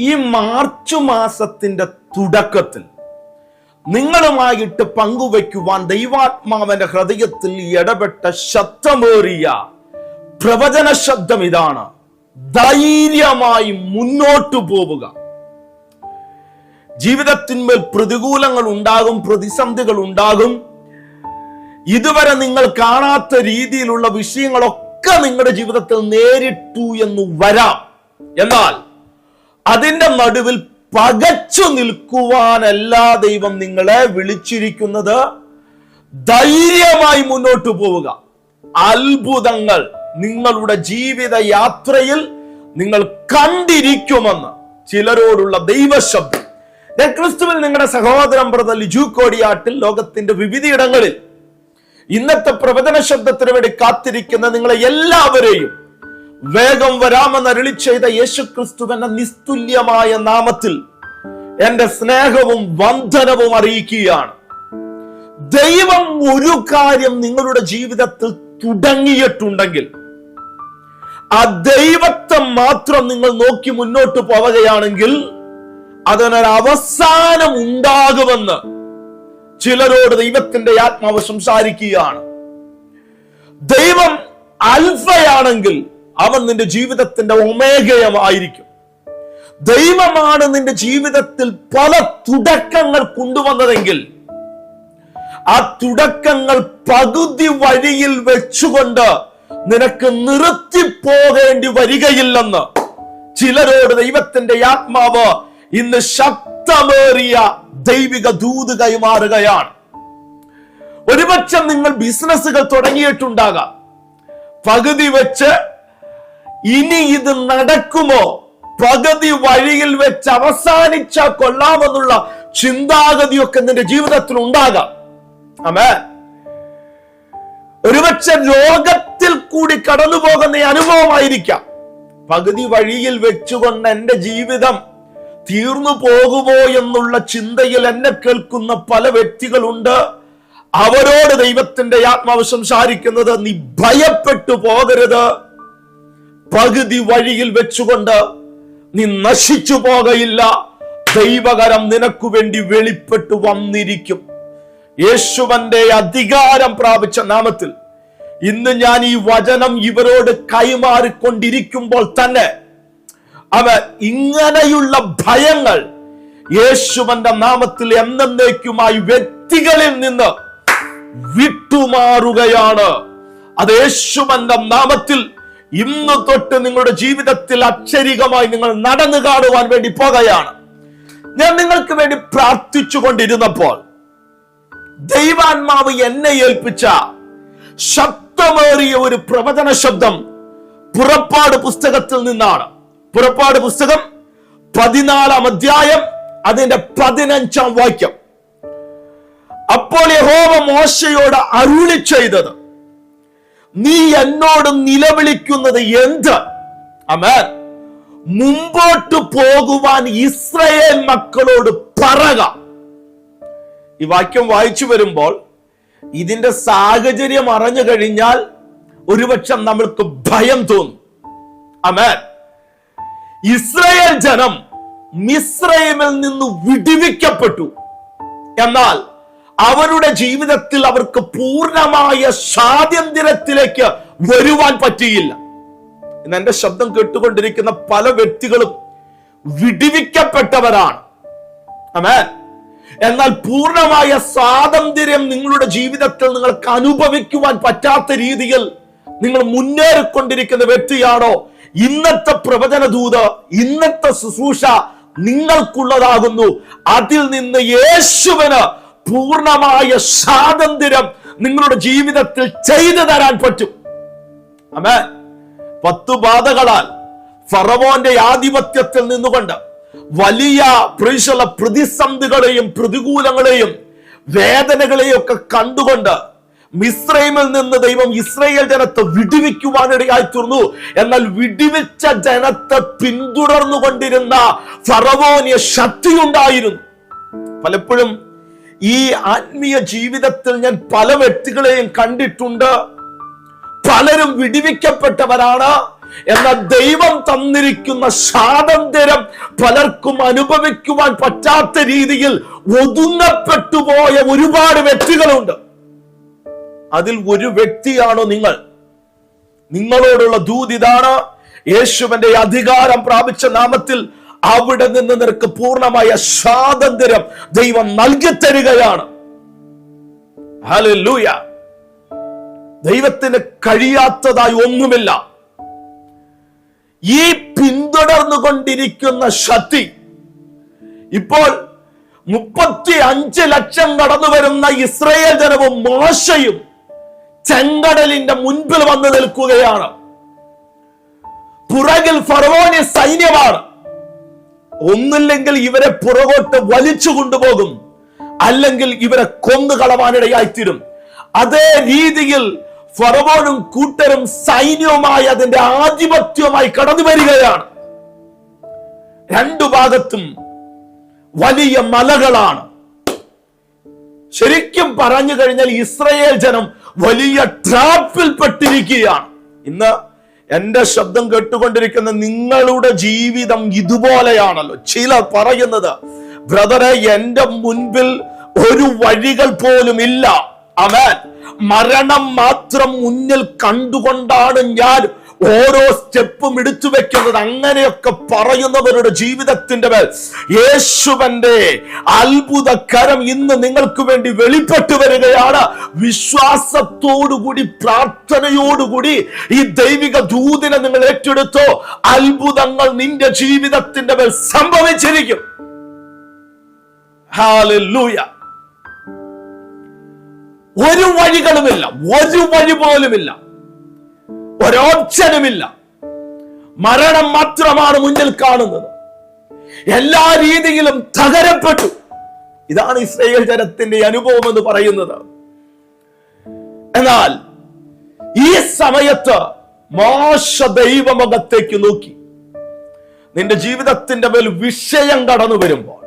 ഈ മാർച്ച് മാസത്തിന്റെ തുടക്കത്തിൽ നിങ്ങളുമായിട്ട് പങ്കുവയ്ക്കുവാൻ ദൈവാത്മാവന്റെ ഹൃദയത്തിൽ ഇടപെട്ട ശബ്ദമേറിയ പ്രവചന ശബ്ദം ഇതാണ്. ധൈര്യമായി മുന്നോട്ടു പോവുക. ജീവിതത്തിന്മേൽ പ്രതികൂലങ്ങൾ ഉണ്ടാകും പ്രതിസന്ധികൾ ഉണ്ടാകും. ഇതുവരെ നിങ്ങൾ കാണാത്ത രീതിയിലുള്ള വിഷയങ്ങളൊക്കെ നിങ്ങളുടെ ജീവിതത്തിൽ നേരിട്ടു എന്ന് വരാം. എന്നാൽ അതിന്റെ നടുവിൽ പകച്ചു നിൽക്കുവാനല്ല ദൈവം നിങ്ങളെ വിളിച്ചിരിക്കുന്നത് ധൈര്യമായി മുന്നോട്ട് പോവുക. അത്ഭുതങ്ങൾ നിങ്ങളുടെ ജീവിത യാത്രയിൽ നിങ്ങൾ കണ്ടിരിക്കുമെന്ന് ചിലരോടുള്ള ദൈവശബ്ദം. ഞാൻ ക്രിസ്തുവിൽ നിങ്ങളുടെ സഹോദരൻ ബ്രദർ ലിജു കോടിയാട്ടിൽ ലോകത്തിന്റെ വിവിധയിടങ്ങളിൽ ഇന്നത്തെ പ്രവചന ശബ്ദത്തിന് വേണ്ടി കാത്തിരിക്കുന്ന നിങ്ങളെ എല്ലാവരെയും വേഗം വരാമെന്ന് അരുളി ചെയ്ത യേശു ക്രിസ്തുവിന്റെ നിസ്തുല്യമായ നാമത്തിൽ എന്റെ സ്നേഹവും വന്ദനവും അറിയിക്കുകയാണ്. ദൈവം ഒരു കാര്യം നിങ്ങളുടെ ജീവിതത്തിൽ തുടങ്ങിയിട്ടുണ്ടെങ്കിൽ ആ ദൈവത്തെ മാത്രം നിങ്ങൾ നോക്കി മുന്നോട്ട് പോവുകയാണെങ്കിൽ അതിനൊരു അവസാനം ഉണ്ടാകുമെന്ന് ചിലരോട് ദൈവത്തിന്റെ ആത്മാവ് സംസാരിക്കുകയാണ്. ദൈവം അൽഫയാണെങ്കിൽ അവൻ നിന്റെ ജീവിതത്തിന്റെ ഒമേഗയമായിരിക്കും ദൈവമാണ് നിന്റെ ജീവിതത്തിൽ പല തുടക്കങ്ങൾ കൊണ്ടുവന്നതെങ്കിൽ ആ തുടക്കങ്ങൾ പകുതി വഴിയിൽ വെച്ചുകൊണ്ട് നിനക്ക് നിർത്തിപ്പോകേണ്ടി വരികയില്ലെന്ന് ചിലരോട് ദൈവത്തിന്റെ ആത്മാവ് ഇന്ന് ശക്തമേറിയ ദൈവിക ദൂത് കൈമാറുകയാണ്. ഒരുപക്ഷം നിങ്ങൾ ബിസിനസ്സുകൾ തുടങ്ങിയിട്ടുണ്ടാകാം. പകുതി വെച്ച് ഇനി ഇത് നടക്കുമോ? പകുതി വഴിയിൽ വെച്ച് അവസാനിച്ച കൊള്ളാമെന്നുള്ള ചിന്താഗതിയൊക്കെ നിന്റെ ജീവിതത്തിൽ ഉണ്ടാകാം. അമേ ഒരുപക്ഷെ രോഗത്തിൽ കൂടി കടന്നു പോകുന്ന അനുഭവമായിരിക്കാം. പകുതി വഴിയിൽ വെച്ചുകൊണ്ട് എന്റെ ജീവിതം തീർന്നു പോകുമോ എന്നുള്ള ചിന്തയിൽ എന്നെ കേൾക്കുന്ന പല വ്യക്തികളുണ്ട്. അവരോട് ദൈവത്തിന്റെ ആത്മാവ് സംസാരിക്കുന്നത് നീ ഭയപ്പെട്ടു പോകരുത്. പകുതി വഴിയിൽ വെച്ചുകൊണ്ട് നീ നശിച്ചു പോകയില്ല. ദൈവകരം നിനക്കു വേണ്ടി വെളിപ്പെട്ടു വന്നിരിക്കും. യേശുവന്റെ അധികാരം പ്രാപിച്ച നാമത്തിൽ ഇന്ന് ഞാൻ ഈ വചനം ഇവരോട് കൈമാറിക്കൊണ്ടിരിക്കുമ്പോൾ തന്നെ അവ ഇങ്ങനെയുള്ള ഭയങ്ങൾ യേശുവന്റെ നാമത്തിൽ എന്നേക്കുമായി വ്യക്തികളിൽ നിന്ന് വിട്ടുമാറുകയാണ്. അത് യേശുവന്റെ നാമത്തിൽ ഇന്ന് തൊട്ട് നിങ്ങളുടെ ജീവിതത്തിൽ അക്ഷരികമായി നിങ്ങൾ നടന്നു കാണുവാൻ വേണ്ടി പോകുകയാണ്. ഞാൻ നിങ്ങൾക്ക് വേണ്ടി പ്രാർത്ഥിച്ചു കൊണ്ടിരുന്നപ്പോൾ ദൈവാത്മാവ് എന്നെ ഏൽപ്പിച്ച ശക്തമേറിയ ഒരു പ്രവചന ശബ്ദം പുറപ്പാട് പുസ്തകത്തിൽ നിന്നാണ്. പുറപ്പാട് പുസ്തകം പതിനാലാം അധ്യായം അതിന്റെ പതിനഞ്ചാം വാക്യം. അപ്പോൾ യഹോവ മോശയോട് അരുളി ചെയ്തത് നീ എന്നോട് നിലവിളിക്കുന്നത് എന്ത്? അമേൻ. മുമ്പോട്ട് പോകുവാൻ ഇസ്രയേൽ മക്കളോട് പറക. ഈ വാക്യം വായിച്ചു വരുമ്പോൾ ഇതിന്റെ സാഹചര്യം അറിഞ്ഞു കഴിഞ്ഞാൽ ഒരുപക്ഷം നമ്മൾക്ക് ഭയം തോന്നും. അമേൻ. ഇസ്രയേൽ ജനം മിസ്രൈമിൽ നിന്ന് വിടിവിക്കപ്പെട്ടു. എന്നാൽ അവരുടെ ജീവിതത്തിൽ അവർക്ക് പൂർണമായ സ്വാതന്ത്ര്യത്തിലേക്ക് വരുവാൻ പറ്റിയില്ല. ഇന്ന് എന്റെ ശബ്ദം കേട്ടുകൊണ്ടിരിക്കുന്ന പല വ്യക്തികളും വിടിവിക്കപ്പെട്ടവരാണ്. അമേ എന്നാൽ പൂർണമായ സ്വാതന്ത്ര്യം നിങ്ങളുടെ ജീവിതത്തിൽ നിങ്ങൾക്ക് അനുഭവിക്കുവാൻ പറ്റാത്ത രീതിയിൽ നിങ്ങൾ മുന്നേറിക്കൊണ്ടിരിക്കുന്ന വ്യക്തിയാണോ? ഇന്നത്തെ പ്രവചന ദൂത് ഇന്നത്തെ ശുശ്രൂഷ നിങ്ങൾക്കുള്ളതാകുന്നു. അതിൽ നിന്ന് യേശുവിന് പൂർണമായ സ്വാതന്ത്ര്യം നിങ്ങളുടെ ജീവിതത്തിൽ ചെയ്തു തരാൻ പറ്റും. അമേ പത്തു ബാധകളാൽ ഫറവോന്റെ ആധിപത്യത്തിൽ നിന്നുകൊണ്ട് വലിയ പ്രീശല പ്രതിസന്ധികളെയും പ്രതികൂലങ്ങളെയും വേദനകളെയും ഒക്കെ കണ്ടുകൊണ്ട് മിസ്രൈമിൽ നിന്ന് ദൈവം ഇസ്രയേൽ ജനത്തെ വിടിവിക്കുവാനിടയായി തീർന്നു. എന്നാൽ വിടുവിച്ച ജനത്തെ പിന്തുടർന്നു കൊണ്ടിരുന്ന ഫറവോനിയ ശക്തിയുണ്ടായിരുന്നു. പലപ്പോഴും ഈ ആത്മീയ ജീവിതത്തിൽ ഞാൻ പല വ്യക്തികളെയും കണ്ടിട്ടുണ്ട്. പലരും വിടിവിക്കപ്പെട്ടവരാണ്. എന്ന ദൈവം തന്നിരിക്കുന്ന സ്വാതന്ത്ര്യം പലർക്കും അനുഭവിക്കുവാൻ പറ്റാത്ത രീതിയിൽ ഒതുങ്ങപ്പെട്ടുപോയ ഒരുപാട് വ്യക്തികളുണ്ട്. അതിൽ ഒരു വ്യക്തിയാണോ നിങ്ങൾ? നിങ്ങളോടുള്ള ദൂതിതാണ് യേശുവിന്റെ അധികാരം പ്രാപിച്ച നാമത്തിൽ അവിടെ നിന്ന് നിനക്ക് പൂർണമായ സ്വാതന്ത്ര്യം ദൈവം നൽകി തരികയാണ്. ഹലൂയ ദൈവത്തിന് കഴിയാത്തതായി ഒന്നുമില്ല. ഈ പിന്തുടർന്നുകൊണ്ടിരിക്കുന്ന ശക്തി ഇപ്പോൾ മുപ്പത്തി അഞ്ച് ലക്ഷം കടന്നു വരുന്ന ഇസ്രയേൽ ജനവും മോശയും ചെങ്കടലിന്റെ മുൻപിൽ വന്നു നിൽക്കുകയാണ്. പുറകിൽ ഫറവോനി സൈന്യമാണ്. ഒന്നില്ലെങ്കിൽ ഇവരെ പുറകോട്ട് വലിച്ചു കൊണ്ടുപോകും. അല്ലെങ്കിൽ ഇവരെ കൊന്നുകളവാനിടയായിത്തീരും അതേ രീതിയിൽ ഫറവോനും കൂട്ടരും സൈന്യവുമായി അതിന്റെ ആധിപത്യവുമായി കടന്നു വരികയാണ്. രണ്ടു ഭാഗത്തും വലിയ മലകളാണ്. ശരിക്കും പറഞ്ഞു കഴിഞ്ഞാൽ ഇസ്രയേൽ ജനം വലിയ ട്രാപ്പിൽ പെട്ടിരിക്കുകയാണ് ഇന്ന് എന്റെ ശബ്ദം കേട്ടുകൊണ്ടിരിക്കുന്ന നിങ്ങളുടെ ജീവിതം ഇതുപോലെയാണല്ലോ. ചിലർ പറയുന്നത് ബ്രദറെ എന്റെ മുൻപിൽ ഒരു വഴികൾ പോലും ഇല്ല. അവൻ മരണം മാത്രം മുന്നിൽ കണ്ടുകൊണ്ടാണ് ഞാൻ ഓരോ സ്റ്റെപ്പും ഇടിച്ചു വെക്കുന്നത് അങ്ങനെയൊക്കെ പറയുന്നവരുടെ ജീവിതത്തിന്റെ മേൽ യേശുവന്റെ അത്ഭുത കരം ഇന്ന് നിങ്ങൾക്ക് വേണ്ടി വെളിപ്പെട്ടു വരികയാണ്. വിശ്വാസത്തോടുകൂടി പ്രാർത്ഥനയോടുകൂടി ഈ ദൈവിക ദൂതിനെ നിങ്ങൾ ഏറ്റെടുത്തോ. അത്ഭുതങ്ങൾ നിന്റെ ജീവിതത്തിന്റെ മേൽ സംഭവിച്ചിരിക്കും. ഒരു വഴികളുമില്ല ഒരു വഴി പോലുമില്ല. ഒരോപ്ഷനുമില്ല മരണം മാത്രമാണ് മുന്നിൽ കാണുന്നത്. എല്ലാ രീതിയിലും തകരപ്പെട്ടു. ഇതാണ് ഇസ്രയേൽ ജനത്തിന്റെ അനുഭവം എന്ന് പറയുന്നത്. എന്നാൽ ഈ സമയത്ത് മോശ ദൈവമുഖത്തേക്ക് നോക്കി. നിന്റെ ജീവിതത്തിന്റെ മേൽ വിഷയം കടന്നു വരുമ്പോൾ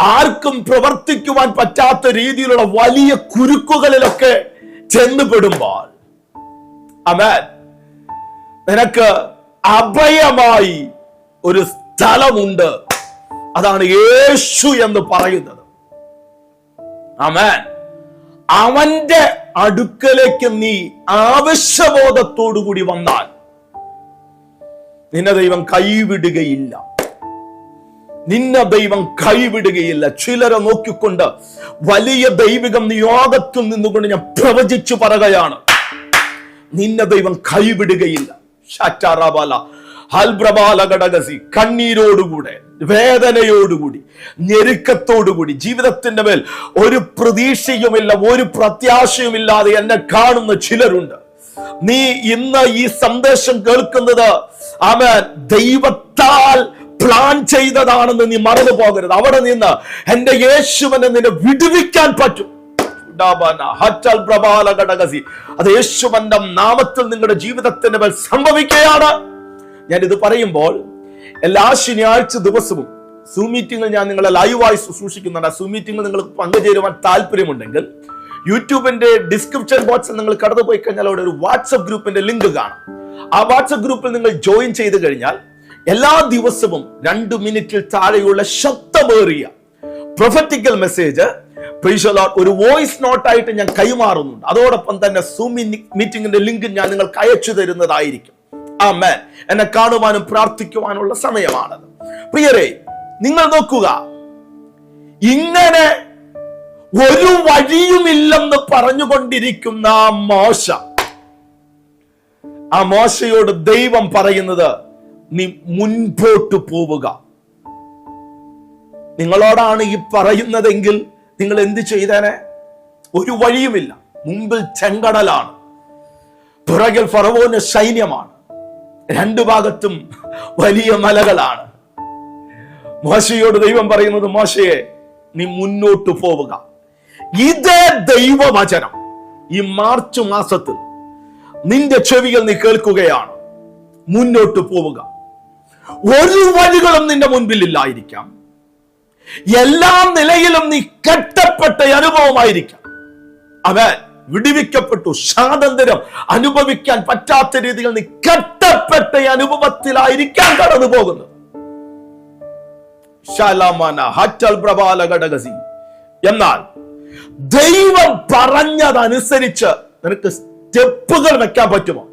ആർക്കും പ്രവർത്തിക്കുവാൻ പറ്റാത്ത രീതിയിലുള്ള വലിയ കുരുക്കുകളിലൊക്കെ ചെന്നുപെടുമ്പോൾ അമേൻ നിനക്ക് അഭയമായി ഒരു സ്ഥലമുണ്ട്. അതാണ് യേശു എന്ന് പറയുന്നത്. അമേൻ അവന്റെ അടുക്കലേക്ക് നീ ആവശ്യബോധത്തോടു കൂടി വന്നാൽ നിന്നെ ദൈവം കൈവിടുകയില്ല. നിന്നെ ദൈവം കൈവിടുകയില്ല. ചിലരെ നോക്കിക്കൊണ്ട് വലിയ ദൈവികം നിയോഗത്തിൽ നിന്നുകൊണ്ട് ഞാൻ പ്രവചിച്ചു പറയുകയാണ്. നിന്നെ ദൈവം കൈവിടുകയില്ല. ഷാറ്റാറാബാല കണ്ണീരോടുകൂടെ വേദനയോടുകൂടി ഞെരുക്കത്തോടുകൂടി ജീവിതത്തിന്റെ മേൽ ഒരു പ്രതീക്ഷയുമില്ല ഒരു പ്രത്യാശയുമില്ലാതെ എന്നെ കാണുന്ന ചിലരുണ്ട്. നീ ഇന്ന് ഈ സന്ദേശം കേൾക്കുന്നത് അവൻ ദൈവത്താൽ പ്ലാൻ ചെയ്തതാണെന്ന് നീ മറന്നു പോകരുത് അവിടെ നിന്ന് എന്റെ യേശുവനെ നിന്നെ വിടുവിക്കാൻ പറ്റും. അത് യേശുവന്റെ നാമത്തിൽ നിങ്ങളുടെ ജീവിതത്തിന് മേൽ സംഭവിക്കുകയാണ്. ഞാൻ ഇത് പറയുമ്പോൾ എല്ലാ ശനിയാഴ്ച ദിവസവും സൂ മീറ്റിംഗിൽ ഞാൻ നിങ്ങളെ ലൈവായി ശുശ്രൂഷിക്കുന്നുണ്ട് ആ സൂ മീറ്റിംഗിൽ നിങ്ങൾക്ക് പങ്കുചേരുവാൻ താല്പര്യമുണ്ടെങ്കിൽ യൂട്യൂബിന്റെ ഡിസ്ക്രിപ്ഷൻ ബോക്സിൽ നിങ്ങൾ കടന്നു പോയി കഴിഞ്ഞാൽ അവിടെ ഒരു വാട്സപ്പ് ഗ്രൂപ്പിന്റെ ലിങ്ക് കാണാം. ആ വാട്സപ്പ് ഗ്രൂപ്പിൽ നിങ്ങൾ ജോയിൻ ചെയ്ത് കഴിഞ്ഞാൽ എല്ലാ ദിവസവും രണ്ട് മിനിറ്റിൽ താഴെയുള്ള ശബ്ദമേറിയ പ്രൊഫറ്റിക്കൽ മെസ്സേജ് ഒരു വോയിസ് നോട്ടായിട്ട് ഞാൻ കൈമാറുന്നുണ്ട്. അതോടൊപ്പം തന്നെ സൂമി മീറ്റിംഗിന്റെ ലിങ്ക് ഞാൻ നിങ്ങൾക്ക് അയച്ചു തരുന്നതായിരിക്കും. ആ മാൻ എന്നെ കാണുവാനും പ്രാർത്ഥിക്കുവാനുള്ള സമയമാണത് പ്രിയരെ നിങ്ങൾ നോക്കുക. ഇങ്ങനെ ഒരു വഴിയുമില്ലെന്ന് പറഞ്ഞുകൊണ്ടിരിക്കുന്ന മോശ. ആ മോശയോട് ദൈവം പറയുന്നത് നീ മുൻപോട്ട് പോവുക. നിങ്ങളോടാണ് ഈ പറയുന്നതെങ്കിൽ നിങ്ങൾ എന്ത് ചെയ്തേനെ? ഒരു വഴിയുമില്ല. മുമ്പിൽ ചെങ്കടലാണ്. പുറകിൽ ഫറവോന് സൈന്യമാണ്. രണ്ടു ഭാഗത്തും വലിയ മലകളാണ്. മോശയോട് ദൈവം പറയുന്നത് മോശയെ നീ മുന്നോട്ട് പോവുക. ഇതേ ദൈവവചനം ഈ മാർച്ച് മാസത്തിൽ നിന്റെ ചെവികൾ നീ കേൾക്കുകയാണ്. മുന്നോട്ട് പോവുക. ഒരു വഴികളും നിന്റെ മുൻപിൽ ഇല്ലായിരിക്കാം. എല്ലാ നിലയിലും നീ കെട്ടപ്പെട്ട അനുഭവമായിരിക്കാം. അവൻ വിടിവിക്കപ്പെട്ടു. സ്വാതന്ത്ര്യം അനുഭവിക്കാൻ പറ്റാത്ത രീതിയിൽ നീ കെട്ടപ്പെട്ട അനുഭവത്തിലായിരിക്കാൻ കടന്നു പോകുന്നു ഹറ്റൽ പ്രബാല ഘടകസി. എന്നാൽ ദൈവം പറഞ്ഞതനുസരിച്ച് നിനക്ക് സ്റ്റെപ്പുകൾ വെക്കാൻ പറ്റുമോ?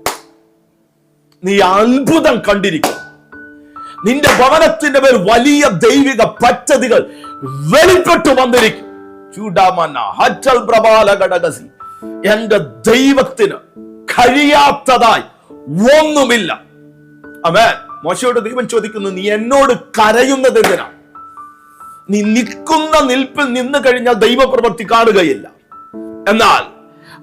നീ അത്ഭുതം കണ്ടിരിക്കും. നിന്റെ ഭവനത്തിന്റെ മേൽ വലിയ ദൈവിക പദ്ധതികൾ വെളിപ്പെട്ടു വന്നിരിക്കും. എന്റെ ദൈവത്തിന് കഴിയാത്തതായി ഒന്നുമില്ല. അവേ മോശയോട് ദൈവം ചോദിക്കുന്നു നീ എന്നോട് കരയുന്നത് എന്തിനാ? നീ നിൽക്കുന്ന നിൽപ്പിൽ നിന്ന് കഴിഞ്ഞാൽ ദൈവപ്രവൃത്തി കാണുകയില്ല. എന്നാൽ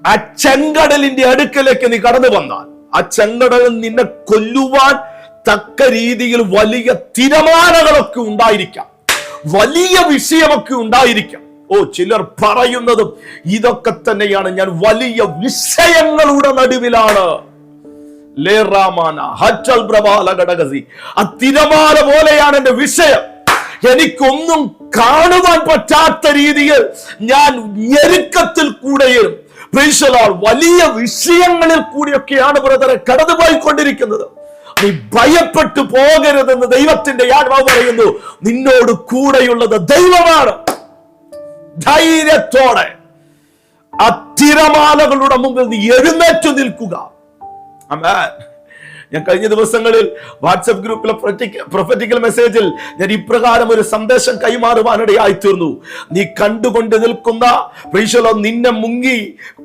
ആ ചെങ്കടലിന്റെ അടുക്കലേക്ക് നീ കടന്നു വന്നാൽ ആ ചെങ്കടൽ നിന്നെ കൊല്ലുവാൻ തക്ക രീതിയിൽ വലിയ തിരമാലകളൊക്കെ ഉണ്ടായിരിക്കാം. വലിയ വിഷയമൊക്കെ ഉണ്ടായിരിക്കാം. ഓ ചിലർ പറയുന്നതും ഇതൊക്കെ തന്നെയാണ്. ഞാൻ വലിയ വിഷയങ്ങളുടെ നടുവിലാണ്. തിരമാല പോലെയാണ് എന്റെ വിഷയം. എനിക്കൊന്നും കാണുവാൻ പറ്റാത്ത രീതിയിൽ ഞാൻ ഞെരുക്കത്തിൽ കൂടെയും വലിയ വിഷയങ്ങളിൽ കൂടിയൊക്കെയാണ് ബ്രദറെ കടന്നുപോയിക്കൊണ്ടിരിക്കുന്നത്. നീ ഭയപ്പെട്ടു പോകരുതെന്ന് ദൈവത്തിന്റെ ആത്മാവ് പറയുന്നു. നിന്നോട് കൂടെയുള്ളത് ദൈവമാണ്. ധൈര്യത്തോടെ ആ തിരമാലകളുടെ മുമ്പിൽ നീ എഴുന്നേറ്റു നിൽക്കുക. അമേൻ ഞാൻ കഴിഞ്ഞ ദിവസങ്ങളിൽ വാട്സപ്പ് ഗ്രൂപ്പിലെ പ്രൊഫറ്റിക്കൽ മെസ്സേജിൽ ഞാൻ ഇപ്രകാരം ഒരു സന്ദേശം കൈമാറുവാനിടയായി തീർന്നു നീ കണ്ടുകൊണ്ട് നിൽക്കുന്ന പ്രീശലോ നിന്നെ മുങ്ങി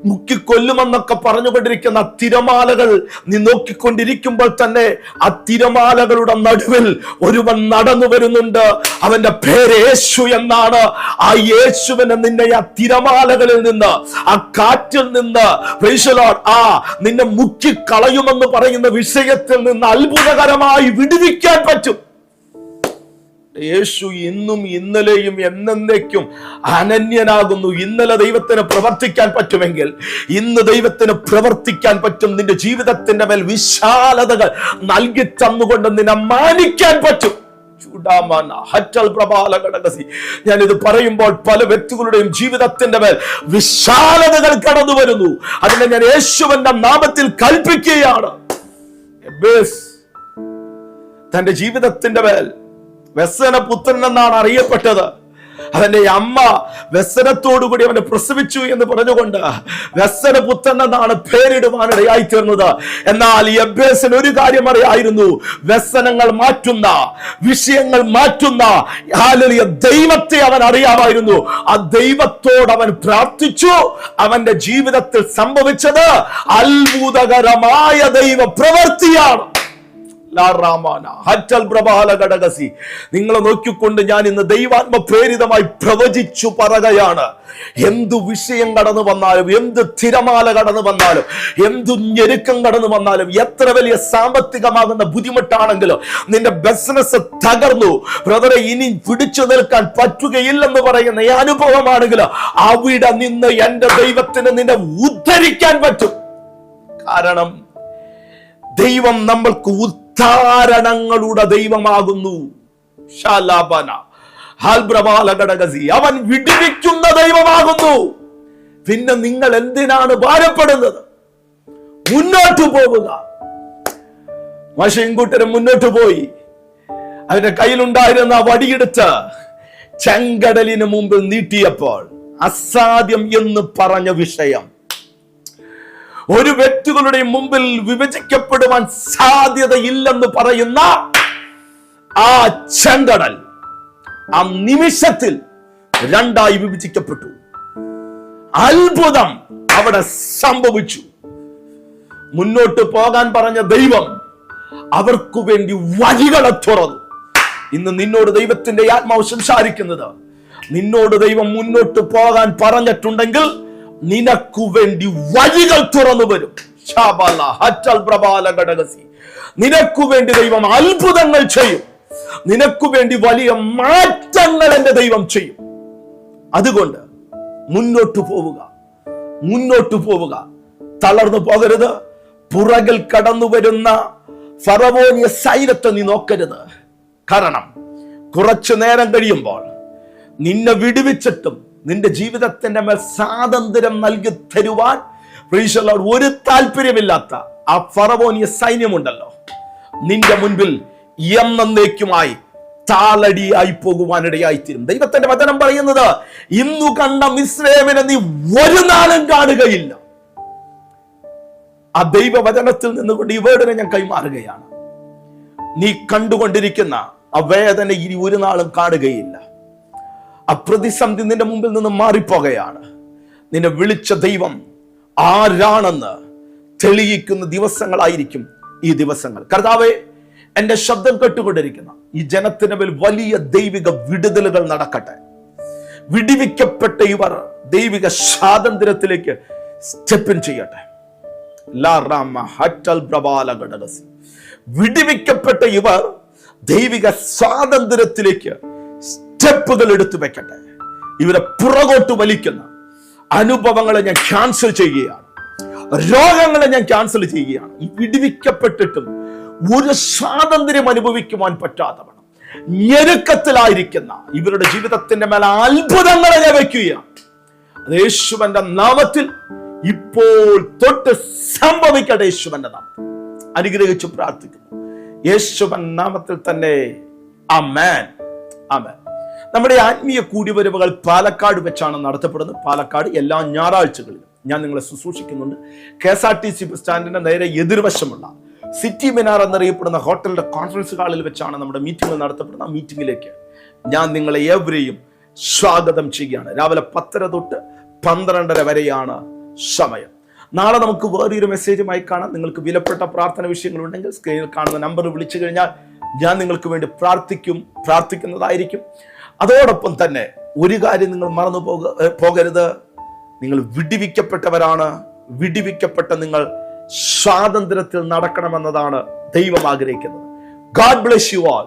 മുക്കി കൊല്ലുമെന്നൊക്കെ പറഞ്ഞുകൊണ്ടിരിക്കുന്ന തിരമാലകൾ നീ നോക്കിക്കൊണ്ടിരിക്കുമ്പോൾ തന്നെ ആ തിരമാലകളുടെ നടുവിൽ ഒരുവൻ നടന്നു വരുന്നുണ്ട്. അവന്റെ പേര് യേശു എന്നാണ്. ആ യേശുവിനെ നിന്നെ ആ തിരമാലകളിൽ നിന്ന് ആ കാറ്റിൽ നിന്ന് പ്രീശലോ ആ നിന്നെ മുക്കി കളയുമെന്ന് പറയുന്ന വിഷയത്തിൽ നിന്ന് അത്ഭുതകരമായി വിടുവിക്കാൻ പറ്റും. യേശു ഇന്നും ഇന്നലെയും എന്നേക്കും അനന്യനാകുന്നു. ഇന്നലെ ദൈവത്തിന് പ്രവർത്തിക്കാൻ പറ്റുമെങ്കിൽ ഇന്ന് ദൈവത്തിന് പ്രവർത്തിക്കാൻ പറ്റും. നിന്റെ ജീവിതത്തിന്റെ മേൽ വിശാലതകൾ നൽകി തന്നുകൊണ്ട് നിന്നെ മാനിക്കാൻ പറ്റും. ഞാൻ. ഞാനിത് പറയുമ്പോൾ പല വ്യക്തികളുടെയും ജീവിതത്തിന്റെ മേൽ വിശാലതകൾ കടന്നു വരുന്നു അതിനെ ഞാൻ യേശുവിന്റെ നാമത്തിൽ കൽപ്പിക്കുകയാണ്. തന്റെ ജീവിതത്തിന്റെ മേൽ വ്യസന പുത്രൻ എന്നാണ് അറിയപ്പെട്ടത്. അവന്റെ അമ്മ വ്യസനത്തോടു കൂടി അവനെ പ്രസവിച്ചു എന്ന് പറഞ്ഞുകൊണ്ട് വ്യസന പുത്രൻ എന്നാണ് പേരിടുവാനിടയായി തീർന്നത്. എന്നാൽ അഭ്യാസന് ഒരു കാര്യം അറിയായിരുന്നു. വ്യസനങ്ങൾ മാറ്റുന്ന വിഷയങ്ങൾ മാറ്റുന്ന ദൈവത്തെ അവൻ അറിയാമായിരുന്നു. ആ ദൈവത്തോട് അവൻ പ്രാർത്ഥിച്ചു. അവന്റെ ജീവിതത്തിൽ സംഭവിച്ചത് അത്ഭുതകരമായ ദൈവ പ്രവൃത്തിയാണ് നിങ്ങളെ നോക്കിക്കൊണ്ട് ഞാൻ ഇന്ന് ദൈവാത്മ പ്രേരിതമായി പ്രവചിച്ചു പറയുകയാണ്. എന്തു വിഷയം കടന്നു വന്നാലും എന്ത് തിരമാല കടന്നു വന്നാലും എന്തു ഞെരുക്കം കടന്നു വന്നാലും എത്ര വലിയ സാമ്പത്തികമാകുന്ന ബുദ്ധിമുട്ടാണെങ്കിലും നിന്റെ ബിസിനസ് തകർന്നു. ബ്രദറെ ഇനി പിടിച്ചു നിൽക്കാൻ പറ്റുകയില്ലെന്ന് പറയുന്ന ഈ അനുഭവമാണെങ്കിലും അവിടെ നിന്ന് എന്റെ ദൈവത്തിന് നിന്നെ ഉദ്ധരിക്കാൻ പറ്റും. കാരണം ദൈവം നമ്മൾക്ക് ഉദ്ധാരണങ്ങളുടെ ദൈവമാകുന്നു. അവൻ വിടിവിക്കുന്ന ദൈവമാകുന്നു. പിന്നെ നിങ്ങൾ എന്തിനാണ് ഭാരപ്പെടുന്നത്? മുന്നോട്ട് പോകുക. മഷീൻകൂട്ടരും മുന്നോട്ട് പോയി. അവന്റെ കയ്യിലുണ്ടായിരുന്ന വടിയെടുത്ത് ചെങ്കടലിന് മുമ്പിൽ നീട്ടിയപ്പോൾ അസാധ്യം എന്ന് പറഞ്ഞ വിഷയം ഒരു വ്യക്തികളുടെ മുമ്പിൽ വിഭജിക്കപ്പെടുവാൻ സാധ്യതയില്ലെന്ന് പറയുന്ന ആ ചെങ്കടൽ ആ നിമിഷത്തിൽ രണ്ടായി വിഭജിക്കപ്പെട്ടു. അത്ഭുതം അവിടെ സംഭവിച്ചു. മുന്നോട്ട് പോകാൻ പറഞ്ഞ ദൈവം അവർക്ക് വേണ്ടി വഴികളെ തുറന്നു. ഇന്ന് നിന്നോട് ദൈവത്തിന്റെ ആത്മാവ് സംസാരിക്കുന്നത് നിന്നോട് ദൈവം മുന്നോട്ട് പോകാൻ പറഞ്ഞിട്ടുണ്ടെങ്കിൽ നിനക്കു വേണ്ടി വഴികൾ തുറന്നു വരും. നിനക്കു വേണ്ടി ദൈവം അത്ഭുതങ്ങൾ ചെയ്യും. നിനക്കു വേണ്ടി വലിയ മാറ്റങ്ങൾ എന്റെ ദൈവം ചെയ്യും. അതുകൊണ്ട് മുന്നോട്ട് പോവുക. മുന്നോട്ട് പോവുക. തളർന്നു പോകരുത്. പുറകിൽ കടന്നു വരുന്ന ഫറവോനിയ സൈന്യത്തെ നീ നോക്കരുത്. കാരണം കുറച്ചു നേരം കഴിയുമ്പോൾ നിന്നെ വിടുവിച്ചിട്ടും നിന്റെ ജീവിതത്തിന്റെ മേൽ സ്വാതന്ത്ര്യം നൽകി തരുവാൻ the ഒരു താല്പര്യമില്ലാത്ത ആ ഫറവോനിയ സൈന്യമുണ്ടല്ലോ. നിന്റെ മുൻപിൽ എന്നേക്കുമായി താളടിയായി പോകുവാനിടയായി തീരും ദൈവത്തിന്റെ വചനം പറയുന്നത് ഇന്നു കണ്ട മിശ്രേമിനെ നീ ഒരു നാളും കാണുകയില്ല. ആ ദൈവവചനത്തിൽ നിന്നുകൊണ്ട് ഈ വേർഡിനെ ഞാൻ കൈമാറുകയാണ്. നീ കണ്ടുകൊണ്ടിരിക്കുന്ന ആ വേദന ഇനി ഒരു നാളും കാണുകയില്ല. ആ പ്രതിസന്ധി നിന്റെ മുമ്പിൽ നിന്ന് മാറിപ്പോകുകയാണ് നിന്നെ വിളിച്ച ദൈവം ആരാണെന്ന് തെളിയിക്കുന്ന ദിവസങ്ങളായിരിക്കും ഈ ദിവസങ്ങൾ. കർത്താവെ എന്റെ ശബ്ദം കേട്ടുകൊണ്ടിരിക്കുന്ന. ഈ ജനത്തിന് മേൽ വലിയ ദൈവിക വിടുതലുകൾ നടക്കട്ടെ. വിടിവിക്കപ്പെട്ട ഇവർ ദൈവിക സ്വാതന്ത്ര്യത്തിലേക്ക് സ്റ്റെപ്പിൻ ചെയ്യട്ടെ. വിടിവിക്കപ്പെട്ട ഇവർ ദൈവിക സ്വാതന്ത്ര്യത്തിലേക്ക് സ്റ്റെപ്പുകൾ എടുത്തു വെക്കട്ടെ. ഇവരെ പുറകോട്ട് വലിക്കുന്ന അനുഭവങ്ങളെ ഞാൻ ക്യാൻസൽ ചെയ്യുകയാണ്. രോഗങ്ങളെ ഞാൻ ക്യാൻസൽ ചെയ്യുകയാണ്. വിടിവിക്കപ്പെട്ടിട്ടും ഒരു സ്വാതന്ത്ര്യം അനുഭവിക്കുവാൻ പറ്റാത്തവണ്ണം ഞെരുക്കത്തിലായിരിക്കുന്ന ഇവരുടെ ജീവിതത്തിന്റെ മേലെ അത്ഭുതങ്ങളെ ഞാൻ വയ്ക്കുകയാണ്. യേശുവന്റെ നാമത്തിൽ ഇപ്പോൾ തൊട്ട് സംഭവിക്കട്ടെ യേശുവന്റെ നാമം അനുഗ്രഹിച്ചു പ്രാർത്ഥിക്കുന്നു. യേശുവൻ നാമത്തിൽ തന്നെ. അമേൻ അമേൻ നമ്മുടെ ആത്മീയ കൂടിവരവുകൾ പാലക്കാട് വെച്ചാണ് നടത്തപ്പെടുന്നത്. പാലക്കാട് എല്ലാ ഞായറാഴ്ചകളിലും. ഞാൻ നിങ്ങളെ ശുശ്രൂഷിക്കുന്നുണ്ട്. K S R T C bus സ്റ്റാൻഡിന്റെ നേരെ എതിർവശമുള്ള സിറ്റി മിനാർ എന്നറിയപ്പെടുന്ന ഹോട്ടലിന്റെ കോൺഫറൻസ് ഹാളിൽ വെച്ചാണ് നമ്മുടെ മീറ്റിംഗ് നടത്തപ്പെടുന്ന മീറ്റിംഗിലേക്ക് ഞാൻ നിങ്ങളെ ഏവരെയും സ്വാഗതം ചെയ്യുകയാണ്. രാവിലെ പത്തര തൊട്ട് പന്ത്രണ്ടര വരെയാണ് സമയം. നാളെ നമുക്ക് വേറൊരു മെസ്സേജുമായി കാണാം. നിങ്ങൾക്ക് വിലപ്പെട്ട പ്രാർത്ഥന വിഷയങ്ങൾ ഉണ്ടെങ്കിൽ സ്ക്രീനിൽ കാണുന്ന നമ്പർ വിളിച്ചു കഴിഞ്ഞാൽ ഞാൻ നിങ്ങൾക്ക് വേണ്ടി പ്രാർത്ഥിക്കും പ്രാർത്ഥിക്കുന്നതായിരിക്കും. അതോടൊപ്പം തന്നെ ഒരു കാര്യം നിങ്ങൾ മറന്നു പോക പോകരുത്. നിങ്ങൾ വിടിവിക്കപ്പെട്ടവരാണ്. വിടിവിക്കപ്പെട്ട നിങ്ങൾ സ്വാതന്ത്ര്യത്തിൽ നടക്കണമെന്നതാണ് ദൈവം ആഗ്രഹിക്കുന്നത്. God bless you all